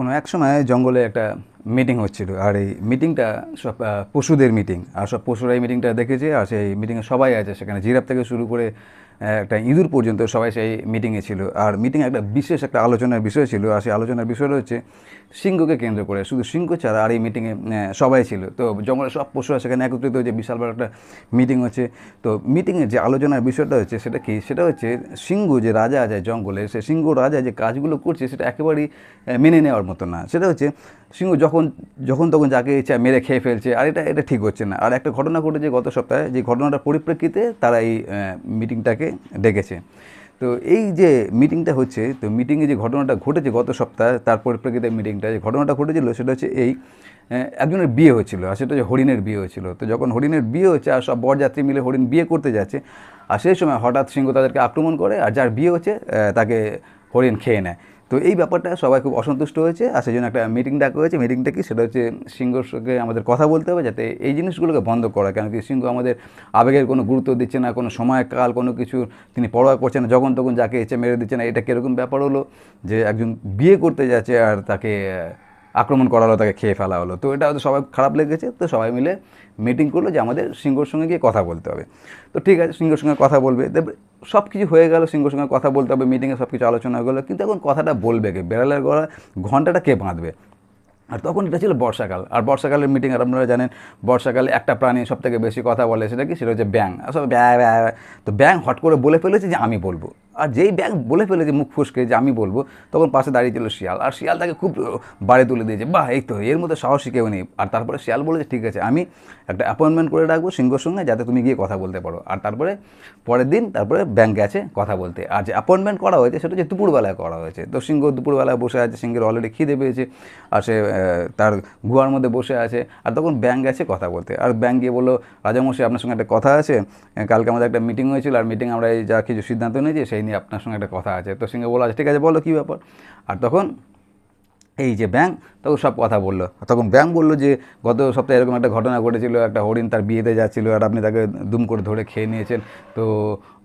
কোনো এক সময় জঙ্গলে একটা মিটিং হচ্ছিল, আর এই মিটিংটা সব পশুদের মিটিং আর সব পশুরা এই মিটিংটা দেখেছে, আর সেই মিটিংয়ে সবাই আছে, সেখানে জিরাপ থেকে শুরু করে একটা ইঁদুর পর্যন্ত সবাই সেই মিটিংয়ে ছিল। আর মিটিংয়ে একটা বিশেষ একটা আলোচনার বিষয় ছিল। আর সেই আলোচনার বিষয়টা হচ্ছে সিংহকে কেন্দ্র করে। শুধু সিংহ ছাড়া আর এই মিটিংয়ে সবাই ছিল। তো জঙ্গলের সব পশুরা সেখানে একত্রিত হয়েছে বিশাল বড় একটা মিটিং হচ্ছে। তো মিটিংয়ে যে আলোচনার বিষয়টা হচ্ছে সেটা কি? সেটা হচ্ছে সিংহ যে রাজা আছে জঙ্গলে, সে সিংহ রাজা যে কাজগুলো করছে সেটা একেবারেই মেনে নেওয়ার মতো না। সেটা হচ্ছে সিংহ যখন যখন তখন যাকে ইচ্ছা মেরে খেয়ে ফেলছে, আর এটা এটা ঠিক হচ্ছে না। আর একটা ঘটনা ঘটেছে গত সপ্তাহে, যে ঘটনাটার পরিপ্রেক্ষিতে তারা এই মিটিংটাকে ডেকেছে। তো এই যে মিটিংটা হচ্ছে, তো মিটিংয়ে যে ঘটনাটা ঘটেছে গত সপ্তাহে, তার পরিপ্রেক্ষিতে মিটিংটা যে ঘটনাটা ঘটেছিল, সেটা হচ্ছে এই একজনের বিয়ে হচ্ছিল আর সেটা হচ্ছে হরিণের বিয়ে হচ্ছিল তো যখন হরিণের বিয়ে হচ্ছে, আর সব বরযাত্রী মিলে হরিণ বিয়ে করতে যাচ্ছে, আর সেই সময় হঠাৎ সিংহ তাদেরকে আক্রমণ করে, আর যার বিয়ে হচ্ছে তাকে হরিণ খেয়ে নেয়। তো এই ব্যাপারটা সবাই খুব অসন্তুষ্ট হয়েছে আর সেই জন্য একটা মিটিং ডাকা হয়েছে। মিটিংটা কি? সেটা হচ্ছে সিংহর সঙ্গে আমাদের কথা বলতে হবে যাতে এই জিনিসগুলোকে বন্ধ করা কেন কি সিংহ আমাদের আবেগের কোনো গুরুত্ব দিচ্ছে না, কোনো সময় কাল কোনো কিছু তিনি পরোয়া করছেন না, যখন তখন যাকে এসে মেরে দিচ্ছে না। এটা কীরকম ব্যাপার হলো যে একজন বিয়ে করতে যাচ্ছে আর তাকে আক্রমণ করা হলো তাকে খেয়ে ফেলা হলো। তো এটা হয়তো সবাই খারাপ লেগেছে। তো সবাই মিলে মিটিং করল যে আমাদের সিংহর সঙ্গে গিয়ে কথা বলতে হবে। তো ঠিক আছে, সিংহর সঙ্গে কথা বলবে। সব কিছু হয়ে গেল, সিংহর সঙ্গে কথা বলতে হবে মিটিংয়ে সব কিছু আলোচনা হয়ে গেলো, কিন্তু এখন কথাটা বলবে কে? বেড়ালের গলা, ঘন্টাটা কে বাঁধবে? আর তখন এটা ছিল বর্ষাকাল, আর বর্ষাকালের মিটিং আর আপনারা জানেন, বর্ষাকালে একটা প্রাণী সব থেকে বেশি কথা বলে সেটা কি? সেটা হচ্ছে ব্যাং আসলে ব্যা ব্যা। তো ব্যাং হট করে বলে ফেলেছে যে আমি বলব। আর যেই ব্যাং বলে ফেলেছে, মুখ ফুসকে যে আমি বলব, তখন পাশে দাঁড়িয়ে ছিল শিয়াল। আর শিয়াল তাকে খুব বাড়ি তুলে দিয়েছে, বাহ, এই তো, এর মধ্যে সাহসী কেউ নেই। আর তারপরে শিয়াল বলেছে, ঠিক আছে, আমি একটা অ্যাপয়েন্টমেন্ট করে রাখব সিংহর সঙ্গে, যাতে তুমি গিয়ে কথা বলতে পারো। আর তারপরে, পরের দিন তারপরে ব্যাংক গেছে কথা বলতে। আর যে অ্যাপয়েন্টমেন্ট করা হয়েছে, সেটা হচ্ছে দুপুরবেলায় করা হয়েছে। তো সিংহ দুপুরবেলায় বসে আছে, সিংহের অলরেডি খিদে পেয়েছে, আর সে তার গুহার মধ্যে বসে আছে, আর তখন ব্যাংক গেছে কথা বলতে। আর ব্যাংক গিয়ে বলল, রাজামশাই, আপনার সঙ্গে একটা কথা আছে, কালকে আমাদের একটা মিটিং হয়েছিল, আর মিটিং আমরা এই যা কিছু সিদ্ধান্ত নিয়েছি, সেই নিয়ে আপনার সঙ্গে একটা কথা আছে। তো সিংহ বলল আছে ঠিক আছে, বলো কী ব্যাপার? আর তখন এই যে ব্যাংক, তখন সব কথা বলল। তখন ব্যাংক বলল যে, গত সপ্তাহে এরকম একটা ঘটনা ঘটেছিল, একটা হরিণ তার বিয়েতে যাচ্ছিল, আর আপনি তাকে দুম করে ধরে খেয়ে নিয়েছেন। তো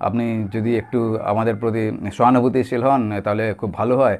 আপনি যদি একটু আমাদের প্রতি সহানুভূতিশীল হন, তাহলে খুব ভালো হয়।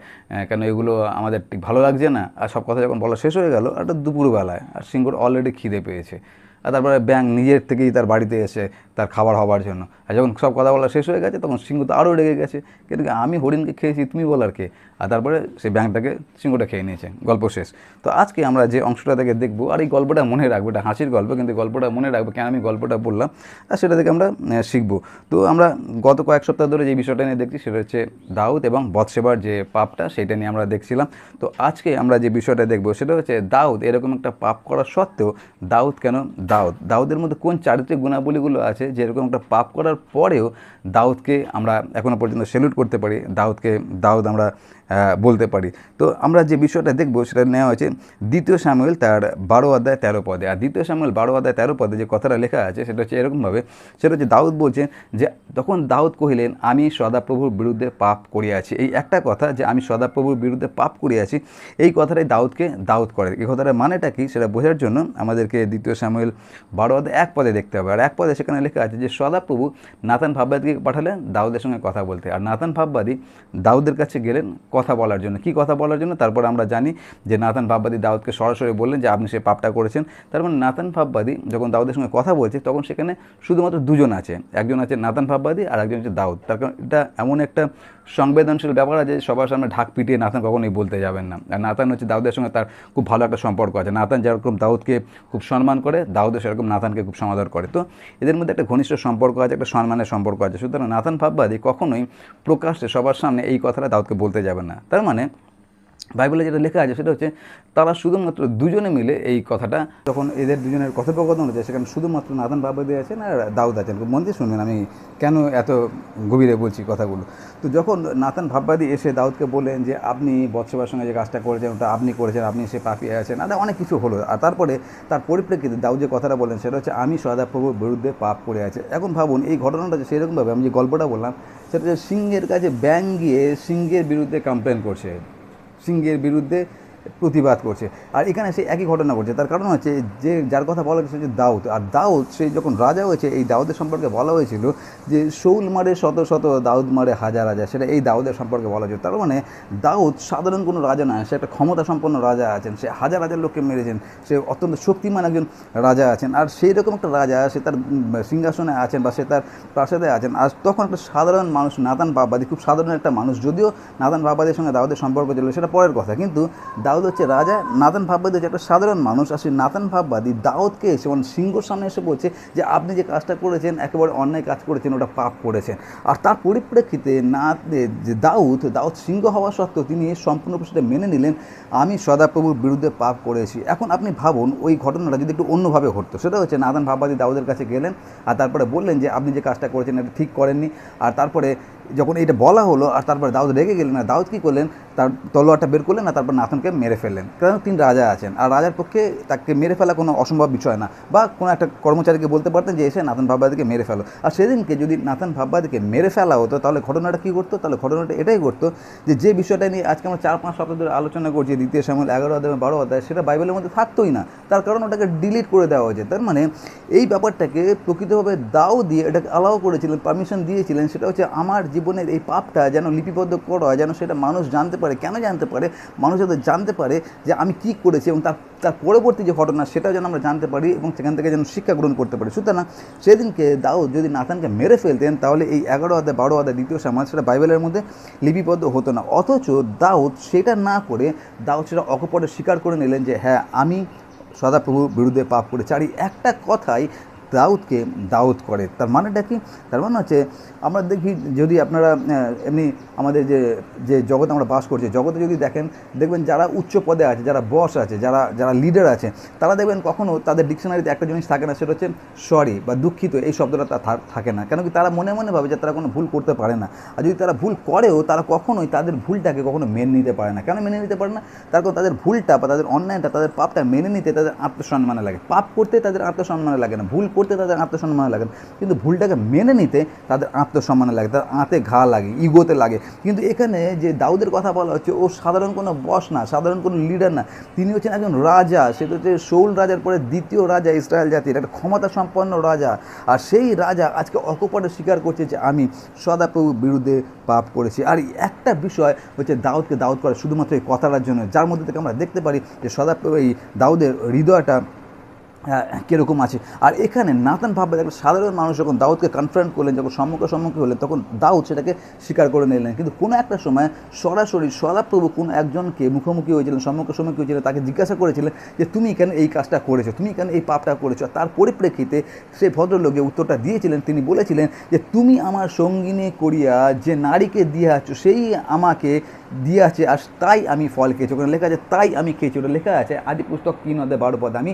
কেন এগুলো আমাদের ঠিক ভালো লাগছে না? আর সব কথা যখন বলা শেষ হয়ে গেল, একটা দুপুরবেলায়, আর সিংহর অলরেডি খিদে পেয়েছে। আর তারপরে ব্যাঙ নিজের থেকেই তার বাড়িতে এসে তার খাবার হবার জন্য। আর যখন সব কথা বলা শেষ হয়ে গেছে, তখন সিংহ তো আরও রেগে গেছে। কিন্তু আমি হরিণকে খেয়েছি, তুমি বলার কে? আর তারপরে সেই ব্যাংকটাকে সিংহটা খেয়ে নিয়েছে, গল্প শেষ। তো আজকে আমরা যে অংশটা থেকে দেখব, আর এই গল্পটা মনে রাখব, এটা হাসির গল্প, কিন্তু গল্পটা মনে রাখব কেন আমি গল্পটা বললাম, আর সেটা থেকে আমরা শিখব। তো আমরা গত কয়েক সপ্তাহ ধরে যে বিষয়টা নিয়ে দেখছি, সেটা হচ্ছে দাউদ এবং বৎসেবার যে পাপটা সেটা নিয়ে আমরা দেখছিলাম। তো আজকে আমরা যে বিষয়টা দেখব, সেটা হচ্ছে দাউদ, এরকম একটা পাপ করা সত্ত্বেও দাউদ কেন দাউদ? দাউদের মধ্যে কোন চারিত্রিক গুণাবলীগুলো আছে যে এরকম একটা পাপ করার পরেও দাউদকে আমরা এখনও পর্যন্ত সেলুট করতে পারি? দাউদকে, দাউদ আমরা বলতে পারি। তো আমরা যে বিষয়টা দেখব সেটা নেওয়া হয়েছে, দ্বিতীয় সামুয়েল তার বারো অধ্যায় তেরো পদে। আর দ্বিতীয় সামুয়েল বারো অধ্যায় তেরো পদে যে কথাটা লেখা আছে সেটা হচ্ছে এরকমভাবে, সেটা হচ্ছে দাউদ বলছেন যে, তখন দাউদ কহিলেন, আমি সদাপ্রভুর বিরুদ্ধে পাপ করিয়াছি। এই একটা কথা যে, আমি সদাপ্রভুর বিরুদ্ধে পাপ করিয়াছি। এই কথাটাই দাউদকে দাউদ করে। এই কথাটার মানেটা কি সেটা বোঝার জন্য আমাদেরকে দ্বিতীয় সামুয়েল বারো অধ্যায় এক পদে দেখতে হবে। আর এক পদে সেখানে লেখা আছে যে, সদাপ্রভু নাতান ভাববাদীকে পাঠালেন দাউদের সঙ্গে কথা বলতে। আর নাতান ভাববাদী দাউদের কাছে গেলেন কথা বলার জন্য। কি কথা বলার জন্য? তারপর আমরা জানি যে নাতান ভাববাদী দাউদকে সরাসরি বললেন যে আপনি সে পাপটা করেছেন। তার মানে নাতান ভাববাদী যখন দাউদের সঙ্গে কথা বলছে, তখন সেখানে শুধুমাত্র দুজন আছে। একজন আছে নাতান ভাববাদী আর একজন হচ্ছে দাউদ। তার কারণ এটা এমন একটা সংবেদনশীল ব্যাপার আছে সবার সামনে ঢাক পিটিয়ে নাতান কখনোই বলতে যাবেন না। আর নাতান হচ্ছে দাউদের সঙ্গে তার খুব ভালো একটা সম্পর্ক আছে। নাতান যেরকম দাউদকে খুব সম্মান করে, দাউদও সেরকম নাতানকে খুব সমাদর করে। তো এদের মধ্যে একটা ঘনিষ্ঠ সম্পর্ক আছে, একটা সম্মানের সম্পর্ক আছে। সুতরাং নাতান ভাববাদী কখনোই প্রকাশ্যে সবার সামনে এই কথাটা দাউদকে বলতে যাবেন না তার মানে বাইবেলে যেটা লেখা আছে সেটা হচ্ছে, তারা শুধুমাত্র দুজনে মিলে এই কথাটা, যখন এদের দুজনের কথোপকথন হচ্ছে, সেখানে শুধুমাত্র নাদান বাবাদি আছেন আর দাউদ আছেন। মন দিয়ে শুনবেন, আমি কেন এত গভীরে বলছি কথাগুলো। তো যখন নাতান ভাববাদী এসে দাউদকে বললেন যে, আপনি বৎসবার সঙ্গে যে কাজটা করেছেন, ওটা আপনি করেছেন, আপনি সে পাপিয়ে আছেন, আর অনেক কিছু হলো। আর তারপরে তার পরিপ্রেক্ষিতে দাউদ যে কথাটা বলেন সেটা হচ্ছে, আমি সদাপ্রভুর বিরুদ্ধে পাপ করে আছে। এখন ভাবুন, এই ঘটনাটা সেরকমভাবে আমি যে গল্পটা বললাম, সেটা হচ্ছে সিংহের কাছে ব্যাং গিয়ে সিংহের বিরুদ্ধে কমপ্লেন করছে। সিংহের বিরুদ্ধে প্রতিবাদ করছে। আর এখানে সে একই ঘটনা ঘটছে। তার কারণ হচ্ছে যে, যার কথা বলা হচ্ছে যে দাউদ। আর দাউদ, সে যখন রাজা হয়েছে, এই দাউদের সম্পর্কে বলা হয়েছিল যে, শৌল মারে শত শত, দাউদ মারে হাজার হাজার, সেটা এই দাউদের সম্পর্কে বলা হয়েছে তার মানে দাউদ সাধারণ কোনো রাজা নয়, সে একটা ক্ষমতা সম্পন্ন রাজা আছেন। সে হাজার হাজার লোককে মেরেছেন। সে অত্যন্ত শক্তিমান একজন রাজা আছেন। আর সেই রকম একটা রাজা, সে তার সিংহাসনে আছেন বা সে তার প্রাসাদে আছেন। আর তখন একটা সাধারণ মানুষ, নাতান বাবাদি খুব সাধারণ একটা মানুষ, যদিও নাতান বাবাদের সঙ্গে দাউদের সম্পর্ক ছিল, সেটা পরের কথা। কিন্তু দাউদ হচ্ছে রাজা নাতান ভাববাদী হচ্ছে একটা সাধারণ মানুষ, আর সেই নাতান ভাববাদী দাউদকে এসে মানে সিংহর সামনে এসে বলছে যে, আপনি যে কাজটা করেছেন, একেবারে অন্যায় কাজ করেছেন, ওটা পাপ করেছেন। আর তার পরিপ্রেক্ষিতে না যে দাউদ দাউদ সিংহ হওয়া সত্ত্বেও তিনি সম্পূর্ণ সেটা মেনে নিলেন, আমি সদাপ্রভুর বিরুদ্ধে পাপ করেছি। এখন আপনি ভাবুন, ওই ঘটনাটা যদি একটু অন্যভাবে ঘটতো, সেটা হচ্ছে নাদান ভাববাদী দাউদের কাছে গেলেন, আর তারপরে বললেন যে, আপনি যে কাজটা করেছেন, এটা ঠিক করেননি। আর তারপরে যখন এটা বলা হলো আর তারপর দাউদ রেগে গেলেন, আর দাউদ কী করলেন? তার তলোয়ারটা বের করলেন আর তারপর নাথনকে মেরে ফেললেন। কারণ তিনি রাজা আছেন। আর রাজার পক্ষে তাকে মেরে ফেলা কোনো অসম্ভব বিষয় না। বা কোনো একটা কর্মচারীকে বলতে পারতেন যে, এসে নাথন ভাববাদীকে মেরে ফেলো। আর সেদিনকে যদি নাথন ভাববাদীকে মেরে ফেলা হতো, তাহলে ঘটনাটা কী করতো তাহলে ঘটনাটা এটাই করতো যে যে বিষয়টা নিয়ে আজকে আমরা চার, পাঁচ সপ্তাহ ধরে আলোচনা করছি, দ্বিতীয় সামল এগারো অধ্যায় বারো অধ্যায়, সেটা বাইবেলের মধ্যে থাকতোই না। তার কারণ ওটাকে ডিলিট করে দেওয়া হয়েছে। তার মানে এই ব্যাপারটাকে প্রকৃতভাবে দাও দিয়ে এটাকে অ্যালাউ করেছিলেন পারমিশন দিয়েছিলেন, সেটা হচ্ছে, আমার জীবনের এই পাপটা যেন লিপিবদ্ধ করা, যেন সেটা মানুষ জানতে পারে। কেন জানতে পারে? মানুষ যাতে জানতে পারে যে আমি কী করেছি এবং তার তার পরবর্তী যে ঘটনা সেটাও যেন আমরা জানতে পারি এবং সেখান থেকে যেন শিক্ষা গ্রহণ করতে পারি। সুতরাং সেদিনকে দাউদ যদি নাথানকে মেরে ফেলতেন, তাহলে এই এগারো অধ্যায় বারো অধ্যায় দ্বিতীয় সমাজ সেটা বাইবেলের মধ্যে লিপিবদ্ধ হতো না। অথচ দাউদ সেটা না করে, দাউদ সেটা অকপটে স্বীকার করে নিলেন যে হ্যাঁ আমি সদাপ্রভুর বিরুদ্ধে পাপ করেছি। আর একটা কথাই দাউদকে দাউদ করে। তার মানেটা কি? তার মানে হচ্ছে, আমরা দেখি যদি আপনারা এমনি আমাদের যে যে জগতে আমরা বাস করছি, জগতে যদি দেখেন, দেখবেন যারা উচ্চ পদে আছে, যারা বস আছে, যারা যারা লিডার আছে, তারা দেখবেন কখনও তাদের ডিকশনারিতে একটা জিনিস থাকে না, সেটা হচ্ছে সরি বা দুঃখিত, এই শব্দটা থাকে না। কেন কি তারা মনে মনে ভাবে যে তারা কোনো ভুল করতে পারে না। আর যদি তারা ভুল করেও, তারা কখনোই তাদের ভুলটাকে কখনো মেনে নিতে পারে না। কেন মেনে নিতে পারে না? তার কারণ তাদের ভুলটা বা তাদের অন্যায়টা, তাদের পাপটা মেনে নিতে তাদের আত্মসম্মানে লাগে। পাপ করতে তাদের আত্মসম্মানে লাগে না। ভুল করতে তাদের আত্মসম্মানে লাগে কিন্তু ভুলটাকে মেনে নিতে তাদের আত্মসম্মানে লাগে, তার আঁতে ঘা লাগে, ইগোতে লাগে। কিন্তু এখানে যে দাউদের কথা বলা হচ্ছে, ও সাধারণ কোনো বস না, সাধারণ কোনো লিডার না। তিনি হচ্ছেন একজন রাজা, সেটা হচ্ছে শৌল রাজার পরে দ্বিতীয় রাজা ইসরায়েল জাতির, একটা ক্ষমতা সম্পন্ন রাজা। আর সেই রাজা আজকে অকপটে স্বীকার করছে যে আমি সদাপ্রভুর বিরুদ্ধে পাপ করেছি। আর একটা বিষয় হচ্ছে দাউদকে দাউদ করে শুধুমাত্র এই কথাটার জন্য, যার মধ্যে থেকে আমরা দেখতে পারি যে সদাপ্রভু এই দাউদের হৃদয়টা কীরকম আছে? আর এখানে নাতান ভাববে একটা সাধারণ মানুষ যখন দাউদকে কনফ্রান্ট করলেন, যখন সম্মুখে সম্মুখী হলেন, তখন দাউদ সেটাকে স্বীকার করে নিলেন। কিন্তু কোনো একটা সময় সরাসরি সদাপ্রভু কোনো একজনকে মুখোমুখি হয়েছিলেন, সম্মুখে সম্মুখী হয়েছিলেন, তাকে জিজ্ঞাসা করেছিলেন যে, তুমি কেন এই কাজটা করেছ? তুমি কেন এই পাপটা করেছ? তার পরিপ্রেক্ষিতে সেই ভদ্রলোকে উত্তরটা দিয়েছিলেন। তিনি বলেছিলেন যে, তুমি আমার সঙ্গিনী করিয়া যে নারীকে দিয়াছ, সেই আমাকে দিয়াছে, আর তাই আমি ফল খেয়েছি। ওখানে লেখা আছে, তাই আমি খেয়েছি। ওটা লেখা আছে, আদি পুস্তক তিন অধ্যায় বারো পদ। আমি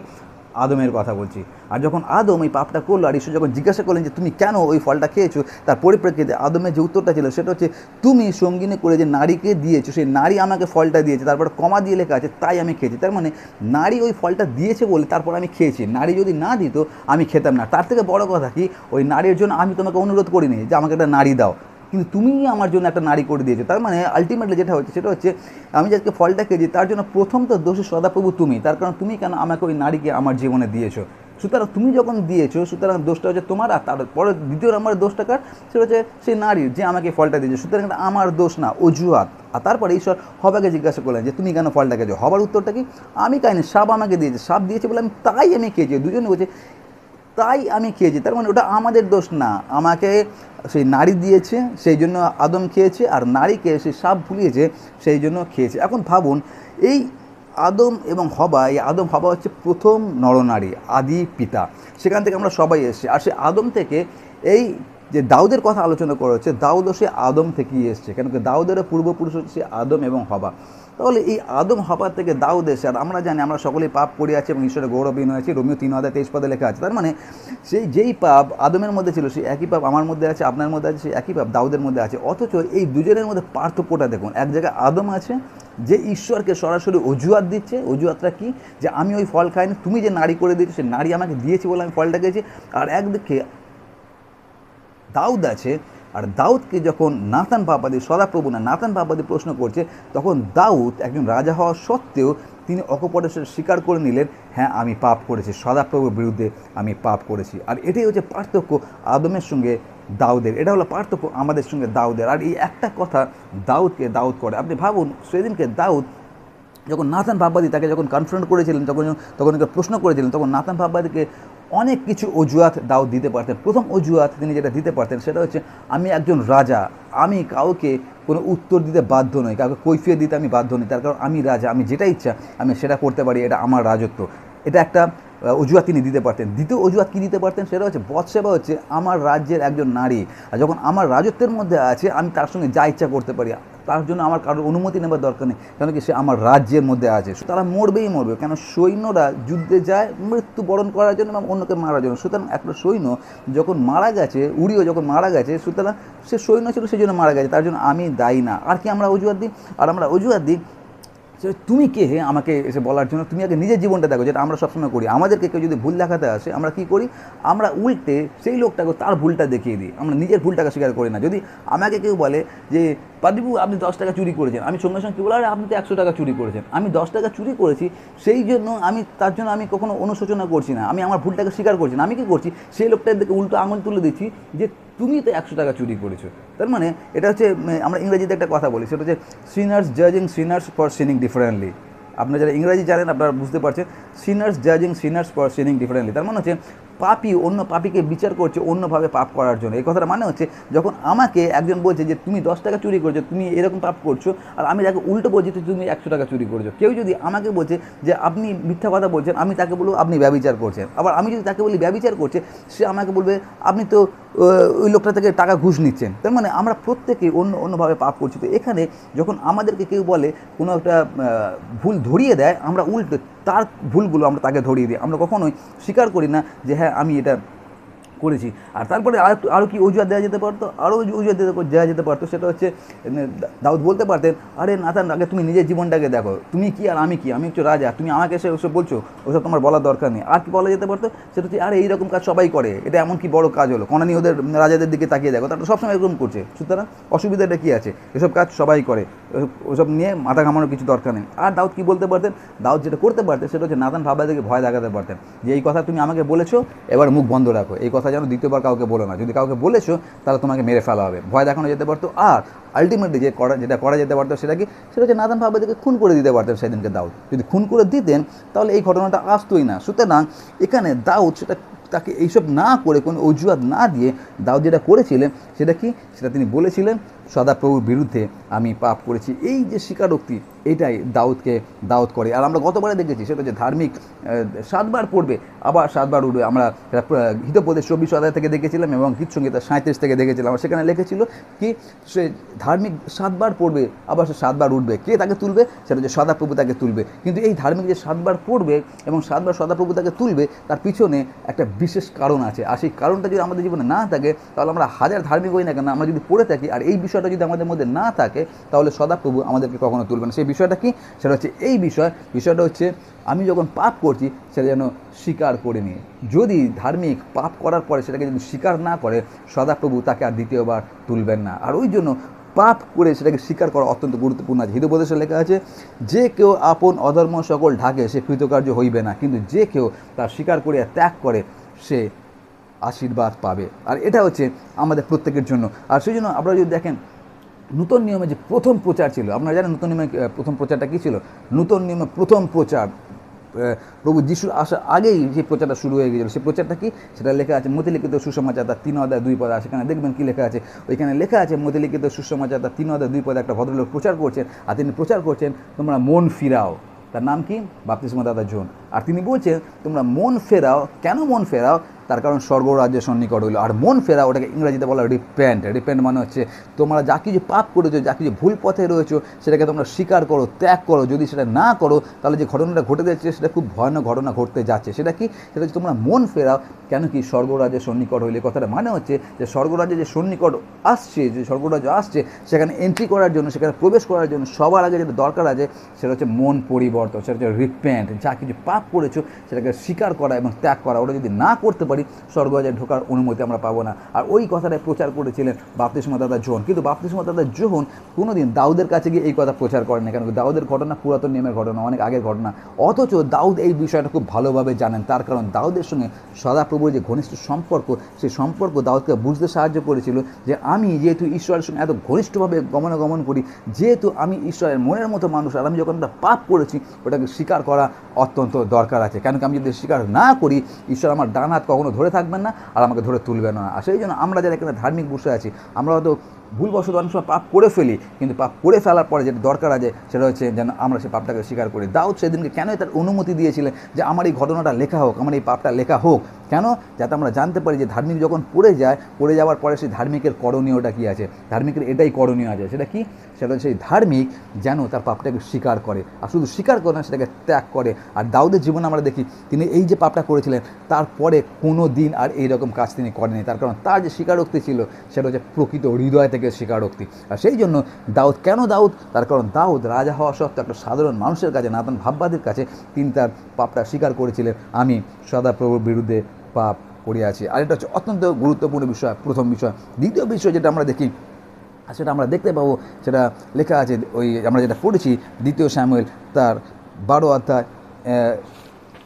আদমের কথা বলছি। আর যখন আদম এই পাপটা করল, আর ঈশ্বর যখন জিজ্ঞাসা করলেন যে, তুমি কেন ওই ফলটা খেয়েছো? তার পরিপ্রেক্ষিতে আদমের যে উত্তরটা ছিল, সেটা হচ্ছে, তুমি সঙ্গিনী করে যে নারীকে দিয়েছ, সেই নারী আমাকে ফলটা দিয়েছে, তারপর কমা দিয়ে লেখা আছে, তাই আমি খেয়েছি। তার মানে নারী ওই ফলটা দিয়েছে বলে তারপর আমি খেয়েছি। নারী যদি না দিত, আমি খেতাম না। তার থেকে বড় কথা কি, ওই নারীর জন্য আমি তোমাকে অনুরোধ করিনি যে, আমাকে একটা নারী দাও। কিন্তু তুমি আমার জন্য একটা নারী করে দিয়েছ। তার মানে আলটিমেটলি যেটা হচ্ছে, সেটা হচ্ছে আমি যে আজকে ফলটা খেয়েছি, তার জন্য প্রথম তো দোষী সদাপ্রভু তুমি। তার কারণ তুমি কেন আমাকে ওই নারীকে আমার জীবনে দিয়েছ? সুতরাং তুমি যখন দিয়েছ, সুতরাং দোষটা হচ্ছে তোমার, আর তারপরে দ্বিতীয় নম্বরের দোষটা কার? সেটা হচ্ছে সেই নারীর যে আমাকে ফলটা দিয়েছে। সুতরাং আমার দোষ না, অজুহাত। আর তারপরে ঈশ্বর হবাকে জিজ্ঞাসা করলেন যে, তুমি কেন ফলটা খেয়েছো? হবার উত্তরটা কি? আমি খাইনি সাপ আমাকে দিয়েছে, সাপ দিয়েছে বলে আমি তাই আমি খেয়েছি। দুজনে বলছে তাই আমি খেয়েছি। তার মানে ওটা আমাদের দোষ না। আমাকে সেই নারী দিয়েছে, সেই জন্য আদম খেয়েছে, আর নারীকে সেই সাপ ভুলিয়েছে, সেই জন্য খেয়েছে। এখন ভাবুন, এই আদম এবং হবা, এই আদম, হবা হচ্ছে প্রথম নরনারী, আদি পিতা। সেখান থেকে আমরা সবাই এসেছি। আর সেই আদম থেকে এই যে দাউদের কথা আলোচনা করা হচ্ছে দাউদও সে আদম থেকেই এসছে। কেন কি দাউদেরও পূর্বপুরুষ হচ্ছে আদম এবং হবা। তাহলে এই আদম হবার থেকে দাউদ এসে আর আমরা জানি, আমরা সকলেই পাপ পড়ে আছি এবং ঈশ্বরের গৌরবহীন হয়েছি রোমিও তিন হাজার তেইশ পদে লেখা আছে। তার মানে সেই যেই পাপ আদমের মধ্যে ছিল, সেই একই পাপ আমার মধ্যে আছে, আপনার মধ্যে আছে, সেই একই পাপ দাউদের মধ্যে আছে। অথচ এই দুজনের মধ্যে পার্থক্যটা দেখুন। এক জায়গায় আদম আছে, যে ঈশ্বরকে সরাসরি অজুহাত দিচ্ছে। অজুহাতটা কি? যে আমি ওই ফল খাইনি, তুমি যে নারী করে দিয়েছ, সে নারী আমাকে দিয়েছি বলে আমি ফলটা খেয়েছি। আর একদিকে দাউদ আছে, আর দাউদকে যখন নাতান বাবাদি সদাপ্রভু না, নাতান বাবাদি প্রশ্ন করছে, তখন দাউদ একজন রাজা হওয়া সত্ত্বেও তিনি অকপটের স্বীকার করে নিলেন হ্যাঁ আমি পাপ করেছি, সদাপ্রভুর বিরুদ্ধে আমি পাপ করেছি। আর এটাই হচ্ছে পার্থক্য আদমের সঙ্গে দাউদের, এটা হলো পার্থক্য আমাদের সঙ্গে দাউদের। আর এই একটা কথা দাউদকে দাউদ করে, আপনি ভাবুন, সেদিনকে দাউদ যখন নাথান ভাববাদী তাকে যখন কনফ্রন্ট করেছিলেন, তখন তখন প্রশ্ন করেছিলেন, তখন নাথান ভাববাদীকে অনেক কিছু অজুহাত দাউদ দিতে পারতেন। প্রথম অজুহাত তিনি যেটা দিতে পারতেন সেটা হচ্ছে, আমি একজন রাজা, আমি কাউকে কোনো উত্তর দিতে বাধ্য নই, কাউকে কৈফিয়ে দিতে আমি বাধ্য নই, তার কারণ আমি রাজা, আমি যেটা ইচ্ছা, আমি সেটা করতে পারি, এটা আমার রাজত্ব। এটা একটা অজুহাত তিনি দিতে পারতেন। দ্বিতীয় অজুহাত কী দিতে পারতেন সেটা হচ্ছে বৎসেবা হচ্ছে আমার রাজ্যের একজন নারী। আর যখন আমার রাজত্বের মধ্যে আছে, আমি তার সঙ্গে যা ইচ্ছা করতে পারি, তার জন্য আমার কারোর অনুমতি নেবার দরকার নেই, কেন কি সে আমার রাজ্যের মধ্যে আছে। তারা মরবেই মরবে, কেন সৈন্যরা যুদ্ধে যায় মৃত্যুবরণ করার জন্য এবং অন্যকে মারার জন্য। সুতরাং একটা সৈন্য যখন মারা গেছে, উড়িও যখন মারা গেছে, সুতরাং সে সৈন্য ছিল সেই জন্য মারা গেছে, তার জন্য আমি দায়ী না। আর কি আমরা অজুহাত দিই? আর আমরা অজুহাত দিই তুমি কে হে আমাকে এসে বলার জন্য? তুমি আগে নিজের জীবনটা দেখো, যেটা আমরা সবসময় করি। আমাদেরকে কেউ যদি ভুল দেখাতে আসে, আমরা কি করি? আমরা উল্টে সেই লোকটাকে তার ভুলটা দেখিয়ে দিই। আমরা নিজের ভুলটাকে স্বীকার করি না। যদি আমাকে কেউ বলে যে পাদিবু আপনি দশ টাকা চুরি করেছেন। আমি সঙ্গে সঙ্গে কী বলে? আপনি তো একশো টাকা চুরি করেছেন। আমি দশ টাকা চুরি করেছি, সেই জন্য আমি, তার জন্য আমি কখনো অনুশোচনা করছি না। আমি আমার ভুলটাকে স্বীকার করছি না। আমি কি করছি? সেই লোকটার দিকে উল্টো আঙুল তুলে দিচ্ছি যে তুমি তো একশো টাকা চুরি করেছ। তার মানে এটা হচ্ছে আমরা ইংরেজিতে একটা কথা বলি, সেটা হচ্ছে সিনার্স জাজিং সিনার্স ফর সিনিং ডিফারেন্টলি আপনারা যারা ইংরাজি জানেন, আপনারা বুঝতে পারছেন সিনার্স জাজিং সিনার্স ফর সিনিং ডিফারেন্টলি তার মানে হচ্ছে পাপি অন্য পাপিকে বিচার করছে অন্যভাবে পাপ করার জন্য। এই কথাটা মানে হচ্ছে, যখন আমাকে একজন বলছে যে, তুমি দশ টাকা চুরি করছ, তুমি এরকম পাপ করছ, আর আমি তাকে উল্টো বলছি তুমি একশো টাকা চুরি করছ। কেউ যদি আমাকে বলছে যে, আপনি মিথ্যা কথা বলছেন, আমি তাকে বলব আপনি ব্যবচার করছেন। আবার আমি যদি তাকে বলি ব্যবচার করছে, সে আমাকে বলবে, আপনি তো ওই লোকটা থেকে টাকা ঘুষ নিচ্ছেন। তার মানে আমরা প্রত্যেকে অন্য, অন্যভাবে পাপ করছি। তো এখানে যখন আমাদেরকে কেউ বলে, কোনো একটা ভুল ধরিয়ে দেয়, আমরা উল্টো, তার ভুলগুলো আমরা তাকে ধরিয়ে দিই। আমরা কখনোই স্বীকার করি না যে হ্যাঁ আমি এটা করেছি। আর তারপরে আর আরও কি অজুহাত দেওয়া যেতে পারতো? আরও অজুহাত দেওয়া যেতে পারতো, সেটা হচ্ছে দাউদ বলতে পারতেন, আরে নাথান আগে তুমি নিজের জীবনটাকে দেখো। তুমি কি আর আমি কি? আমি হচ্ছে রাজা। তুমি আমাকে এসে ওসব বলছো? ওসব তোমার বলার দরকার নেই। আর কি বলা যেতে পারতো? সেটা হচ্ছে, আরে, এইরকম কাজ সবাই করে। এটা এমন কি বড় কাজ হলো? কনানি ওদের রাজাদের দিকে তাকিয়ে দেখো। তারা সবসময় এরকম করছে। সুতরাং অসুবিধাটা কি আছে? এসব কাজ সবাই করে। ওসব নিয়ে মাথা ঘামানোর কিছু দরকার নেই। আর দাউদ কি বলতে পারতেন? দাউদ যেটা করতে পারতেন, সেটা হচ্ছে, নাতান ভাবাদেরকে ভয় দেখাতে পারতেন। যে এই কথা তুমি আমাকে বলেছ, এবার মুখ বন্ধ রাখো। এই কথা যেন দ্বিতীয়বার কাউকে বলো না। যদি কাউকে বলেছ, তাহলে তোমাকে মেরে ফেলা হবে। ভয় দেখানো যেতে পারতো। আর আলটিমেটলি যে করা যেটা করা যেতে পারতো সেটা কি? সেটা হচ্ছে নাতান ভাবাদেরকে খুন করে দিতে পারতেন সেদিনকে দাউদ। যদি খুন করে দিতেন, তাহলে এই ঘটনাটা আসতোই না। সুতরাং এখানে দাউদ সেটা তাকে এইসব না করে কোনো অজুহাত না দিয়ে দাউদ যেটা করেছিলেন, সেটা কি? সেটা তিনি বলেছিলেন, সদাপ্রভুর বিরুদ্ধে আমি পাপ করেছি। এই যে স্বীকারোক্তি, এটাই দাউদকে দাউদ করে। আর আমরা গতবারে দেখেছি, সেটা হচ্ছে ধার্মিক সাতবার পড়বে, আবার সাতবার উঠবে আমরা হিতোপদেশ চব্বিশ অধ্যায় থেকে দেখেছিলাম এবং গীত সঙ্গীতা সাঁত্রিশ থেকে দেখেছিলাম। সেখানে লিখেছিল কি? সে ধার্মিক সাতবার পড়বে, আবার সে সাতবার উঠবে। কে তাকে তুলবে? সেটা হচ্ছে সদাপ্রভু তাকে তুলবে। কিন্তু এই ধার্মিক যে সাতবার পড়বে এবং সাতবার সদাপ্রভু তাকে তুলবে, তার পিছনে একটা বিশেষ কারণ আছে। আর সেই কারণটা যদি আমাদের জীবনে না থাকে, তাহলে আমরা হাজার ধার্মিক হই না কেন? আমরা যদি পড়ে থাকি আর এই বিষয়টা যদি আমাদের মধ্যে না থাকে, তাহলে সদাপ্রভু আমাদেরকে কখনো তুলবে না। সেই বিষয়টা কি? সেটা হচ্ছে এই বিষয়। বিষয়টা হচ্ছে আমি যখন পাপ করছি, সেটা যেন স্বীকার করে নিয়ে যদি ধার্মিক পাপ করার পরে সেটাকে যদি স্বীকার না করে, সদাপ্রভু তাকে আর দ্বিতীয়বার তুলবেন না। আর ওই জন্য পাপ করে সেটাকে স্বীকার করা অত্যন্ত গুরুত্বপূর্ণ আছে। হিতোপদেশে লেখা আছে, যে কেউ আপন অধর্ম সকল ঢাকে, সে কৃতকার্য হইবে না। কিন্তু যে কেউ তার স্বীকার করিয়া ত্যাগ করে, সে আশীর্বাদ পাবে। আর এটা হচ্ছে আমাদের প্রত্যেকের জন্য। আর সেই জন্য আপনারা যদি দেখেন, নূতন নিয়মে যে প্রথম প্রচার ছিল, আপনারা জানেন নূতন নিয়মে প্রথম প্রচারটা কী ছিল? নূতন নিয়মে প্রথম প্রচার। প্রভু যিশুর আসার আগেই যে প্রচারটা শুরু হয়ে গিয়েছিল, সেই প্রচারটা কি? সেটা লেখা আছে মতিলিখিত সুসমাচার তার তিন অধ্যায় দুই পদে। সেখানে দেখবেন কি লেখা আছে? ওইখানে লেখা আছে মতিলিখিত সুসমাচার তার তিন অধ্যায় দুই পদে একটা ভদ্রলোক প্রচার করছেন, আর তিনি প্রচার করছেন, তোমরা মন ফিরাও। তার নাম কি? বাপতিস্মা দাদা জোন আর তিনি বলছেন, তোমরা মন ফেরাও। কেন মন ফেরাও? তার কারণ স্বর্গরাজ্যের সন্নিকট হইল। আর মন ফেরা ওটাকে ইংরাজিতে বলা রিপেন্ট রিপেন্ট মানে হচ্ছে, তোমরা যা কিছু পাপ করেছ, যা কিছু ভুল পথে রয়েছো, সেটাকে তোমরা স্বীকার করো, ত্যাগ করো। যদি সেটা না করো, তাহলে যে ঘটনাটা ঘটে যাচ্ছে, সেটা খুব ভয়ানক ঘটনা ঘটতে যাচ্ছে। সেটা কি? সেটা হচ্ছে, তোমরা মন ফেরাও। কেন কি? স্বর্গরাজ্যের সন্নিকট হইলে। কথাটা মানে হচ্ছে যে, স্বর্গরাজ্যে যে সন্নিকট আসছে, যে স্বর্গরাজ্য আসছে, সেখানে এন্ট্রি করার জন্য, সেখানে প্রবেশ করার জন্য সবার আগে যেটা দরকার আছে, সেটা হচ্ছে মন পরিবর্তন, সেটা হচ্ছে রিপেন্ট যা কিছু পাপ করেছ, সেটাকে স্বীকার করা এবং ত্যাগ করা, ওটা যদি না করতে পারো, স্বর্গরাজ্যে ঢোকার অনুমতি আমরা পাবো না। আর ওই কথাটাই প্রচার করেছিলেন বাপ্তিস্মা দাদা জোহন। কিন্তু বাপ্তিস্মা দাদা জোহন কোনোদিন দাউদের কাছে গিয়ে এই কথা প্রচার করেন না কেন দাউদের ঘটনা পুরাতন নিয়মের ঘটনা, অনেক আগের ঘটনা। অথচ দাউদ এই বিষয়টা খুব ভালোভাবে জানেন। তার কারণ দাউদের সঙ্গে সদাপ্রভুর যে ঘনিষ্ঠ সম্পর্ক, সেই সম্পর্ক দাউদকে বুঝতে সাহায্য করেছিল যে আমি যেহেতু ঈশ্বরের সঙ্গে এত ঘনিষ্ঠভাবে গমনাগমন করি, যেহেতু আমি ঈশ্বরের মনের মতো মানুষ, আর আমি যখন একটা পাপ করেছি, ওটাকে স্বীকার করা অত্যন্ত দরকার আছে। কেন কি আমি যদি স্বীকার না করি, ঈশ্বর আমার ডান হাত কখনো ধরে থাকবেন না আর আমাকে ধরে তুলবেন না। আর সেই জন্য আমরা যারা এখানে ধার্মিক বসে আছি, আমরা হয়তো ভুলবশত অনেক সময় পাপ করে ফেলি, কিন্তু পাপ করে ফেলার পরে যেটা দরকার আছে, সেটা হচ্ছে যেন আমরা সেই পাপটাকে স্বীকার করি। দাউদ সেদিনকে কেন তার অনুমতি দিয়েছিলেন যে আমার এই ঘটনাটা লেখা হোক, আমার এই পাপটা লেখা হোক? কেন? যাতে আমরা জানতে পারি যে ধার্মিক যখন পড়ে যায়, পড়ে যাওয়ার পরে সেই ধার্মিকের করণীয়টা কী আছে? ধার্মিকের এটাই করণীয় আছে। সেটা কি? সেটা সেই ধার্মিক যেন তার পাপটাকে স্বীকার করে। আর শুধু স্বীকার করে না, সেটাকে ত্যাগ করে। আর দাউদের জীবনে আমরা দেখি, তিনি এই যে পাপটা করেছিলেন তারপরে কোনো দিন আর এই রকম কাজ তিনি করেনি তার কারণ তার যে স্বীকারোক্তি ছিল, সেটা হচ্ছে প্রকৃত হৃদয় থেকে স্বীকারোক্তি। আর সেই জন্য দাউদ, কেন দাউদ? তার কারণ দাউদ রাজা হওয়া সত্ত্বেও একটা সাধারণ মানুষের কাছে নাতন ভাববাদের কাছে তিনি তার পাপটা স্বীকার করেছিলেন। আমি সদাপ্রভুর বিরুদ্ধে পাপ করিয়াছি। আর এটা হচ্ছে অত্যন্ত গুরুত্বপূর্ণ বিষয়, প্রথম বিষয়। দ্বিতীয় বিষয় যেটা আমরা দেখি সেটা আমরা দেখতে পাবো, সেটা লেখা আছে, ওই আমরা যেটা পড়েছি, দ্বিতীয় স্যামুয়েল, তার বারো অধ্যায়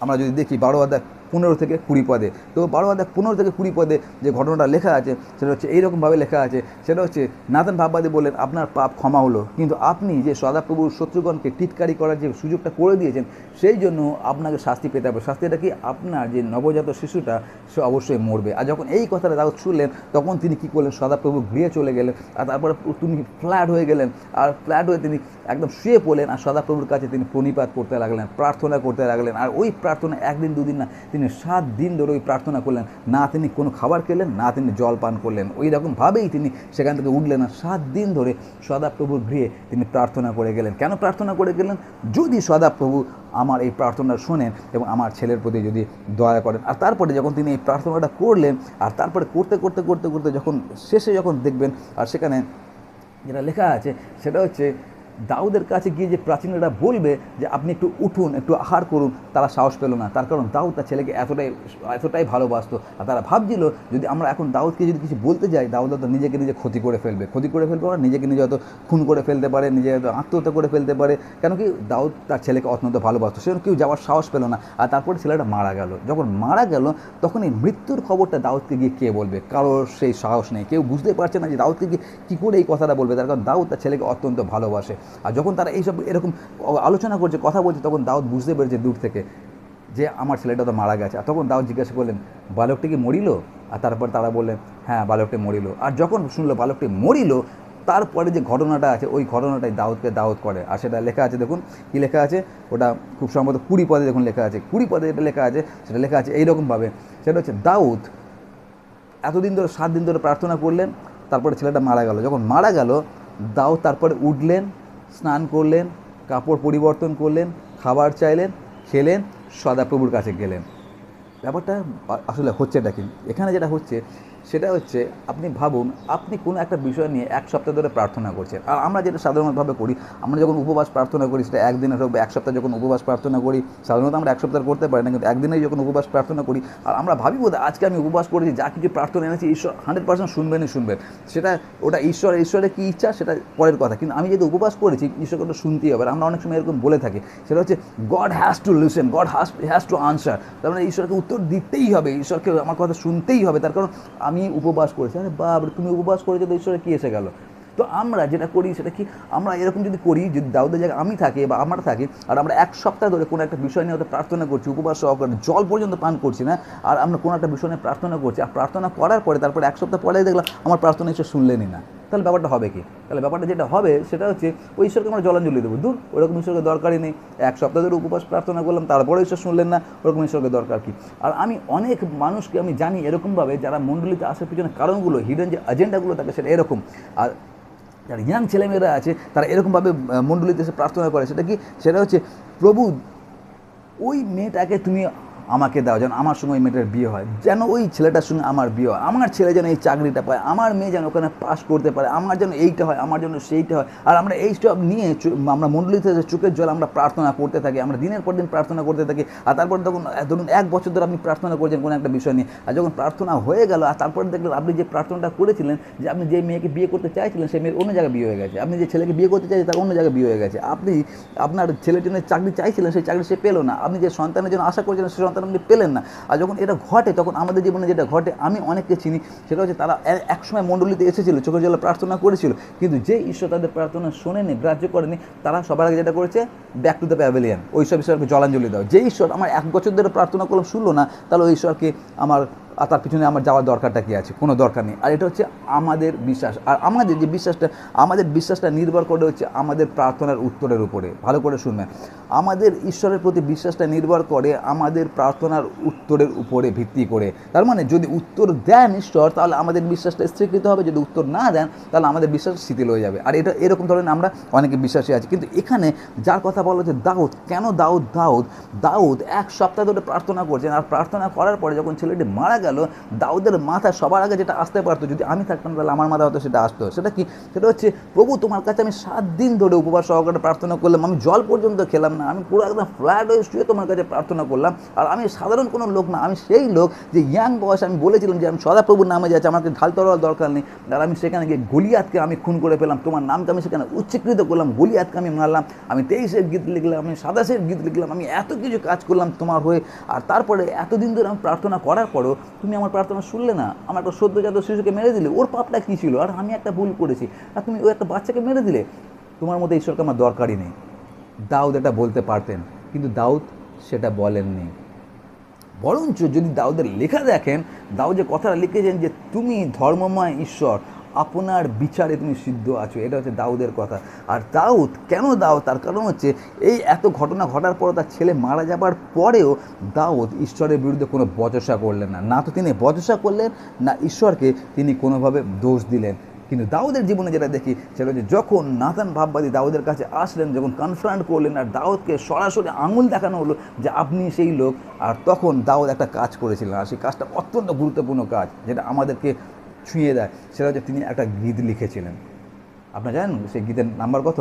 আমরা যদি দেখি বারো অধ্যায় পনেরো থেকে কুড়ি পদে। তো বারো অধ্যায় পনেরো থেকে কুড়ি পদে যে ঘটনাটা লেখা আছে, সেটা হচ্ছে এইরকমভাবে লেখা আছে, সেটা হচ্ছে নাথান ভাববাদী বললেন, আপনার পাপ ক্ষমা হলো। কিন্তু আপনি যে সদাপ্রভুর শত্রুগণকে টিটকারি করার যে সুযোগটা করে দিয়েছেন, সেই জন্য আপনাকে শাস্তি পেতে হবে। শাস্তিটা কি? আপনার যে নবজাত শিশুটা, সে অবশ্যই মরবে। আর যখন এই কথাটা দাউদ শুনলেন, তখন তিনি কী করলেন? সদাপ্রভু গৃহে চলে গেলেন। আর তারপরে তিনি ফ্ল্যাট হয়ে গেলেন। আর ফ্ল্যাট হয়ে তিনি একদম শুয়ে পড়লেন। আর সদাপ্রভুর কাছে তিনি প্রণিপাত করতে লাগলেন, প্রার্থনা করতে লাগলেন। আর ওই প্রার্থনা একদিন দুদিন না, তিনি সাত দিন ধরে ওই প্রার্থনা করলেন। না তিনি কোনো খাবার খেলেন, না তিনি জল পান করলেন। ওই রকমভাবেই তিনি সেখান থেকে উঠলেন আর সাত দিন ধরে সদাপ্রভুর গৃহে তিনি প্রার্থনা করে গেলেন। কেন প্রার্থনা করে গেলেন? যদি সদাপ্রভু আমার এই প্রার্থনা শোনেন এবং আমার ছেলের প্রতি যদি দয়া করেন। আর তারপরে যখন তিনি এই প্রার্থনাটা করলেন, আর তারপরে করতে করতে করতে করতে যখন শেষে যখন দেখবেন, আর সেখানে যেটা লেখা আছে, সেটা হচ্ছে দাউদের কাছে গিয়ে যে প্রাচীনরা বলবে যে আপনি একটু উঠুন, একটু আহার করুন, তারা সাহস পেল না। তার কারণ দাউদ তার ছেলেকে এতটাই এতটাই ভালোবাসতো। আর তারা ভাবছিল, যদি আমরা এখন দাউদকে যদি কিছু বলতে যাই, দাউদ হয়তো নিজেকে নিজে ক্ষতি করে ফেলবে। ক্ষতি করে ফেলবে না নিজেকে নিজে হয়তো খুন করে ফেলতে পারে, নিজে হয়তো আত্মহত্যা করে ফেলতে পারে। কেন কি দাউদ তার ছেলেকে অত্যন্ত ভালোবাসতো। সেজন্য কেউ যাওয়ার সাহস পেল না। আর তারপরে ছেলেটা মারা গেল। যখন মারা গেল, তখন এই মৃত্যুর খবরটা দাউদকে গিয়ে কে বলবে? কারোর সেই সাহস নেই। কেউ বুঝতে পারছে না যে দাউদকে গিয়ে কী করে এই কথাটা বলবে। তার কারণ দাউদ তার ছেলেকে অত্যন্ত ভালোবাসে। আর যখন তারা এইসব এরকম আলোচনা করছে, কথা বলছে, তখন দাউদ বুঝতে পেরেছে দূর থেকে যে আমার ছেলেটা তো মারা গেছে। আর তখন দাউদ জিজ্ঞাসা করলেন, বালকটি কি মরিল? আর তারপর তারা বললেন হ্যাঁ বালকটি মরিল। আর যখন শুনলো বালকটি মরিল, তারপরে যে ঘটনাটা আছে, ওই ঘটনাটাই দাউদকে দাউদ করে। আর সেটা লেখা আছে, দেখুন, কী লেখা আছে? ওটা খুব সম্ভবত কুড়ি পদে দেখুন লেখা আছে। কুড়ি পদে যেটা লেখা আছে, সেটা লেখা আছে এইরকমভাবে। সেটা হচ্ছে, দাউদ এতদিন ধরে, সাত দিন ধরে প্রার্থনা করলেন, তারপরে ছেলেটা মারা গেল। যখন মারা গেল, দাউদ তারপরে উঠলেন স্নান করলেন, কাপড় পরিবর্তন করলেন, খাবার চাইলেন, খেলেন, সদাপ্রভুর কাছে গেলেন। ব্যাপারটা আসলে হচ্ছেটা কিন্তু এখানে যেটা হচ্ছে সেটা হচ্ছে আপনি ভাবুন, আপনি কোনো একটা বিষয় নিয়ে এক সপ্তাহ ধরে প্রার্থনা করছেন। আর আমরা যেটা সাধারণভাবে করি, আমরা যখন উপবাস প্রার্থনা করি, সেটা একদিনের হোক এক সপ্তাহ যখন উপবাস প্রার্থনা করি, সাধারণত আমরা এক সপ্তাহ করতে পারি না, কিন্তু একদিনেই যখন উপবাস প্রার্থনা করি, আর আমরা ভাবি বোধ আজকে আমি উপবাস করেছি, যা কিছু প্রার্থনা এনেছি, ঈশ্বর হান্ড্রেড পার্সেন্ট শুনবেনই শুনবেন। সেটা ওটা ঈশ্বর, ঈশ্বরের কী ইচ্ছা, সেটা পরের কথা। কিন্তু আমি যেহেতু উপবাস করেছি, ঈশ্বরকে ওটা শুনতেই হবে। আমরা অনেক সময় এরকম বলে থাকি, সেটা হচ্ছে God has to listen God has has to answer তার মানে ঈশ্বরকে উত্তর দিতেই হবে, ঈশ্বরকে আমার কথা শুনতেই হবে। তার কারণ আমি উপবাস করেছি। মানে বাপ রে, তুমি উপবাস করেছ তো ঈশ্বরের কী এসে গেলো? তো আমরা যেটা করি সেটা কি? আমরা এরকম যদি করি যদি দাউদের জায়গায় আমি থাকি বা আমরা থাকি আর আমরা এক সপ্তাহ ধরে কোনো একটা বিষয় নিয়ে হয়তো প্রার্থনা করছি উপবাস সহকারে জল পর্যন্ত পান করছি না? আর আমরা কোনো একটা বিষয় নিয়ে প্রার্থনা করছি আর প্রার্থনা করার পরে তারপরে এক সপ্তাহ পরে দেখলাম আমার প্রার্থনা এসে শুনলেনই না। তাহলে ব্যাপারটা হবে কি? তাহলে ব্যাপারটা যেটা হবে সেটা হচ্ছে ওই ঈশ্বরকে আমরা জলাঞ্জলি দেবো। দূর ওরকম ঈশ্বরকে দরকারই নেই। এক সপ্তাহ ধরে উপবাস প্রার্থনা করলাম তারপরে ঈশ্বর শুনলেন না, ওরকম ঈশ্বরকে দরকার কি? আর আমি অনেক মানুষকে আমি জানি এরকমভাবে যারা মণ্ডলীতে আসার পিছনে কারণগুলো হিডেন যে এজেন্ডাগুলো থাকে সেটা এরকম। আর যারা ইয়াং ছেলেমেয়েরা আছে, তারা এরকমভাবে মণ্ডলীতে এসে প্রার্থনা করে। সেটা কি? সেটা হচ্ছে প্রভু, ওই মেয়েটাকে তুমি আমাকে দাও যেন আমার সঙ্গে ওই মেয়েটার বিয়ে হয়, যেন ওই ছেলেটার সঙ্গে আমার বিয়ে হয়, আমার ছেলে যেন এই চাকরিটা পায়, আমার মেয়ে যেন ওখানে পাস করতে পারে, আমার যেন এইটা হয়, আমার জন্য সেইটা হয়। আর আমরা এই সব নিয়ে আমরা মণ্ডলীতে চোখের জল আমরা প্রার্থনা করতে থাকি, আমরা দিনের পর দিন প্রার্থনা করতে থাকি, আর তারপর তখন ধরুন এক বছর ধরে আপনি প্রার্থনা করছেন কোনো একটা বিষয় নিয়ে, আর যখন প্রার্থনা হয়ে গেল, আর তারপরে দেখলেন আপনি যে প্রার্থনাটা করেছিলেন, যে আপনি যে মেয়েকে বিয়ে করতে চাইছিলেন, সেই মেয়ের অন্য জায়গায় বিয়ে হয়ে গেছে, আপনি যে ছেলেকে বিয়ে করতে চাইছেন, তার অন্য জায়গায় বিয়ে হয়ে গেছে। আপনি আপনার ছেলের জন্য চাকরি চাইছিলেন, সেই চাকরি সে পেল না। আপনি যে সন্তানের জন্য আশা করেছিলেন, সেই সন্তান আপনি পেলেন না। আর যখন এটা ঘটে, তখন আমাদের জীবনে যেটা ঘটে, আমি অনেককে চিনি, সেটা হচ্ছে তারা একসময় মণ্ডলীতে এসেছিল, চোখের জলে প্রার্থনা করেছিল। কিন্তু যে ঈশ্বর তাদের প্রার্থনা শোনেনি, গ্রাহ্য করেনি, তারা সবার আগে যেটা করেছে ব্যাক টু দ্য প্যাভেলিয়ান ওই সব ঈশ্বরকে জলাঞ্জলি দেওয়া। যে ঈশ্বর আমার এক বছর ধরে প্রার্থনা করলাম, শুনলো না, তাহলে ওই ঈশ্বরকে আমার আর তার পিছনে আমার যাওয়ার দরকারটা কি আছে? কোনো দরকার নেই। আর এটা হচ্ছে আমাদের বিশ্বাস। আর আমাদের যে বিশ্বাসটা, আমাদের বিশ্বাসটা নির্ভর করে হচ্ছে আমাদের প্রার্থনার উত্তরের উপরে। ভালো করে শুনবেন। আমাদের ঈশ্বরের প্রতি বিশ্বাসটা নির্ভর করে আমাদের প্রার্থনার উত্তরের উপরে ভিত্তি করে। তার মানে যদি উত্তর দেন ঈশ্বর, তাহলে আমাদের বিশ্বাসটা স্থিরকৃত হবে। যদি উত্তর না দেন, তাহলে আমাদের বিশ্বাস শিথিল হয়ে যাবে। আর এটা এরকম ধরনের আমরা অনেকে বিশ্বাসী আছি। কিন্তু এখানে যার কথা বলা হচ্ছে দাউদ, কেন দাউদ দাউদ দাউদ এক সপ্তাহ ধরে প্রার্থনা করছেন। আর প্রার্থনা করার পরে যখন ছেলেটি মারা গেল, দাউদের মাথা সবার আগে যেটা আসতে পারতো, যদি আমি থাকতাম তাহলে আমার মাথা হয়তো সেটা আসতো। সেটা কি? সেটা হচ্ছে, প্রভু তোমার কাছে আমি সাত দিন ধরে উপবাস সহকারে প্রার্থনা করলাম, আমি জল পর্যন্ত খেলাম না, আমি পুরো একদম ফ্ল্যাট হয়ে শুয়ে তোমার কাছে প্রার্থনা করলাম, আর আমি সাধারণ কোনো লোক না, আমি সেই লোক যে ইয়াং বয়স আমি বলেছিলাম যে আমি সদাপ্রভুর নামে যাচ্ছি, আমাকে ঢাল তরোয়াল দরকার নেই, আর আমি সেখানে গিয়ে গলিয়াতকে আমি খুন করে পেলাম, তোমার নামকে আমি সেখানে উচ্চীকৃত করলাম, গলিয়াতকে আমি মারলাম, আমি তেইশের গীত লিখলাম, আমি সাতাশের গীত লিখলাম, আমি এত কিছু কাজ করলাম তোমার হয়ে, আর তারপরে এতদিন ধরে আমি প্রার্থনা করার পরও তুমি আমার প্রার্থনা শুনলে না, আমার একটা সদ্যজাত শিশুকে মেরে দিলে, ওর পাপটা কী ছিল? আর আমি একটা ভুল করেছি। আর তুমি ওই একটা বাচ্চাকে মেরে দিলে? তোমার মধ্যে ঈশ্বরকে আমার দরকারই নেই। দাউদ এটা বলতে পারতেন, কিন্তু দাউদ সেটা বলেননি। বরঞ্চ যদি দাউদের লেখা দেখেন, দাউদ যে কথাটা লিখেছেন যে, তুমি ধর্মময় ঈশ্বর আপনার বিচারে তুমি সিদ্ধ আছো, এটা হচ্ছে দাউদের কথা। আর দাউদ, কেন দাউদ? তার কারণ হচ্ছে, এই এত ঘটনা ঘটার পর তার ছেলে মারা যাবার পরেও দাউদ ঈশ্বরের বিরুদ্ধে কোনো বচসা করলেন না। না তো তিনি বচসা করলেন, না ঈশ্বরকে তিনি কোনোভাবে দোষ দিলেন। কিন্তু দাউদের জীবনে যেটা দেখি, সেটা হচ্ছে যখন নাতান ভাববাদী দাউদের কাছে আসলেন, যখন কনফ্রান্ট করলেন, আর দাউদকে সরাসরি আঙুল দেখানো হলো যে আপনি সেই লোক, আর তখন দাউদ একটা কাজ করেছিলেন। আর সেই কাজটা অত্যন্ত গুরুত্বপূর্ণ কাজ, যেটা আমাদেরকে ছুঁয়ে দেয়, সেটা হচ্ছে তিনি একটা গীত লিখেছিলেন। আপনারা জানেন সেই গীতের নাম্বার কত?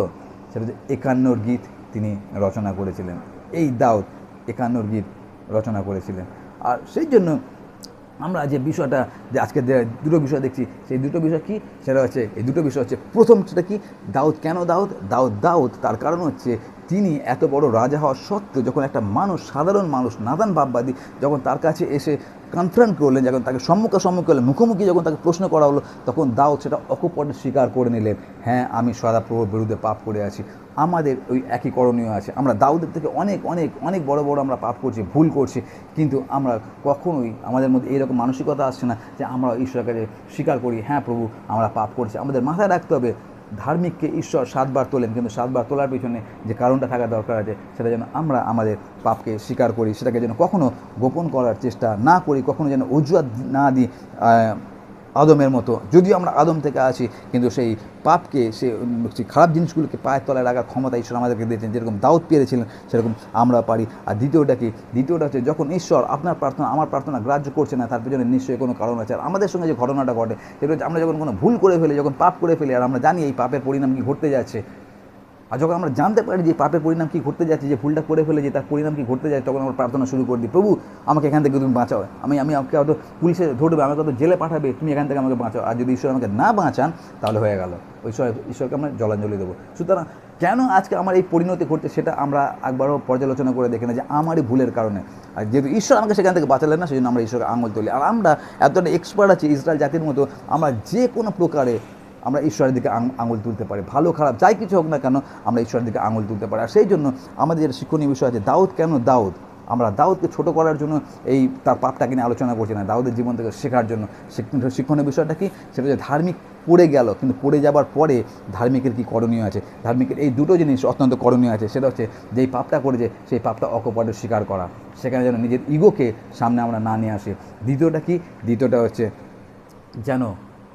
সেটা হচ্ছে একান্নর গীত তিনি রচনা করেছিলেন। এই দাউদ একান্নর গীত রচনা করেছিলেন। আর সেই জন্য আমরা যে বিষয়টা, যে আজকে দুটো বিষয় দেখছি, সেই দুটো বিষয় কি? সেটা হচ্ছে, এই দুটো বিষয় হচ্ছে, প্রথম সেটা কি? দাউদ কেন দাউদ? দাউদ দাউদ, তার কারণ হচ্ছে তিনি এত বড় রাজা হওয়া সত্ত্বেও যখন একটা মানুষ, সাধারণ মানুষ, নাদান ভাববাদী যখন তার কাছে এসে কনফ্রন্ট করলেন, যখন তাকে সম্মুখে সম্মুখ করলেন মুখোমুখি যখন তাকে প্রশ্ন করা হলো, তখন দাউদ সেটা অকপটে স্বীকার করে নিলেন হ্যাঁ আমি সদাপ্রভুর বিরুদ্ধে পাপ করে আছি। আমাদের ওই একই করণীয় আছে। আমরা দাউদের থেকে অনেক অনেক অনেক বড় বড় আমরা পাপ করছি, ভুল করছি। কিন্তু আমরা কখনোই আমাদের মধ্যে এইরকম মানসিকতা আসছে না যে আমরা ঈশ্বরের কাছে স্বীকার করি হ্যাঁ প্রভু, আমরা পাপ করছি। আমাদের মাথায় রাখতে হবে ধার্মিককে ঈশ্বর সাতবার তোলেন, কিন্তু সাতবার তোলার পিছনে যে কারণটা থাকা দরকার আছে, সেটা যেন আমরা আমাদের পাপকে স্বীকার করি, সেটাকে যেন কখনও গোপন করার চেষ্টা না করি কখনও যেন অজুহাত না দিই আদমের মতো। যদিও আমরা আদম থেকে আছি, কিন্তু সেই পাপকে, সে খারাপ জিনিসগুলোকে পায়ের তলায় রাখার ক্ষমতা ঈশ্বর আমাদেরকে দিয়েছেন। যেরকম দাউদ পেরেছিলেন, সেরকম আমরা পারি। আর দ্বিতীয়টা কি? দ্বিতীয়টা হচ্ছে যখন ঈশ্বর আপনার প্রার্থনা, আমার প্রার্থনা গ্রাহ্য করছে না, তার পিছনে নিশ্চয়ই কোনো কারণ আছে। আর আমাদের সঙ্গে যে ঘটনাটা ঘটে, সেটা হচ্ছে আমরা যখন কোনো ভুল করে ফেলি, যখন পাপ করে ফেলি, আর আমরা জানি এই পাপের পরিণাম কি ঘটতে যাচ্ছে আর যখন আমরা জানতে পারি যে পাপের পরিণাম কি ঘটতে যাচ্ছে, যে ভুলটা করে ফেলেছি, তার পরিণাম কি ঘটতে যাচ্ছে, তখন আমরা প্রার্থনা শুরু করে দিই প্রভু, আমাকে এখান থেকে তুমি বাঁচাও। আমি আমি আমাকে হয়তো পুলিশে ধরবে, আমাকে হয়তো জেলে পাঠাবে, তুমি এখান থেকে আমাকে বাঁচাও। আর যদি ঈশ্বর আমাকে না বাঁচান, তাহলে হয়ে গেল। ঈশ্বর, ঈশ্বরকে আমরা জলাঞ্জলি দেবো। সুতরাং কেন আজকে আমার এই পরিণতি ঘটছে সেটা আমরা একবারও পর্যালোচনা করে দেখি না যে আমারই ভুলের কারণে। আর যেহেতু ঈশ্বর আমাকে সেখান থেকে বাঁচালেন না সেই জন্য আমরা ঈশ্বরকে আঙুল তুলি। আর আমরা এতটা এক্সপার্ট আছি, ইসরায়েল জাতির মতো, আমরা যে কোনো প্রকারে আমরা ঈশ্বরের দিকে আঙ- আঙুল তুলতে পারি। ভালো, খারাপ, যাই কিছু হোক না কেন আমরা ঈশ্বরের দিকে আঙুল তুলতে পারি। আর সেই জন্য আমাদের যেটা শিক্ষণীয় বিষয় আছে, দাউদ কেন দাউদ? আমরা দাউদকে ছোট করার জন্য এই তার পাপটাকে নিয়ে আলোচনা করছি না। দাউদের জীবন থেকে শেখার জন্য শিক- শিক্ষণীয় বিষয়টা কি? সেটা হচ্ছে ধার্মিক পড়ে গেল, কিন্তু পড়ে যাবার পরে ধার্মিকের কি করণীয় আছে? ধার্মিকের এই দুটো জিনিস অত্যন্ত করণীয় আছে। সেটা হচ্ছে, যেই পাপটা করেছে, সেই পাপটা অকপটে স্বীকার করা। সেখানে যেন নিজের ইগোকে সামনে আমরা না নিয়ে আসি। দ্বিতীয়টা কি? দ্বিতীয়টা হচ্ছে, যেন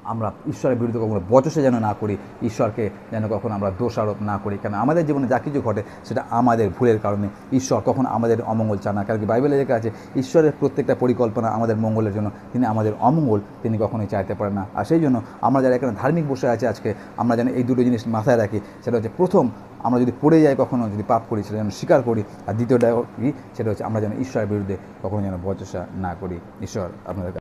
আমরা ঈশ্বরের বিরুদ্ধে কখনো বচসে যেন না করি, ঈশ্বরকে যেন কখনো আমরা দোষারোপ না করি। কারণ আমাদের জীবনে যা কিছু ঘটে, সেটা আমাদের ভুলের কারণে। ঈশ্বর কখনো আমাদের অমঙ্গল চান না। কারণ কি বাইবেলে লেখা আছে, ঈশ্বরের প্রত্যেকটা পরিকল্পনা আমাদের মঙ্গলের জন্য। তিনি আমাদের অমঙ্গল, তিনি কখনোই চাইতে পারেন না। আর সেই জন্য আমরা যারা এখানে ধার্মিক বসে আছে আজকে, আমরা যেন এই দুটো জিনিস মাথায় রাখি। সেটা হচ্ছে প্রথম, আমরা যদি পড়ে যাই কখনো, যদি পাপ করি, সেটা যেন স্বীকার করি। আর দ্বিতীয়টা কি? সেটা হচ্ছে আমরা যেন ঈশ্বরের বিরুদ্ধে কখনো যেন বচসা না করি। ঈশ্বর আপনাদের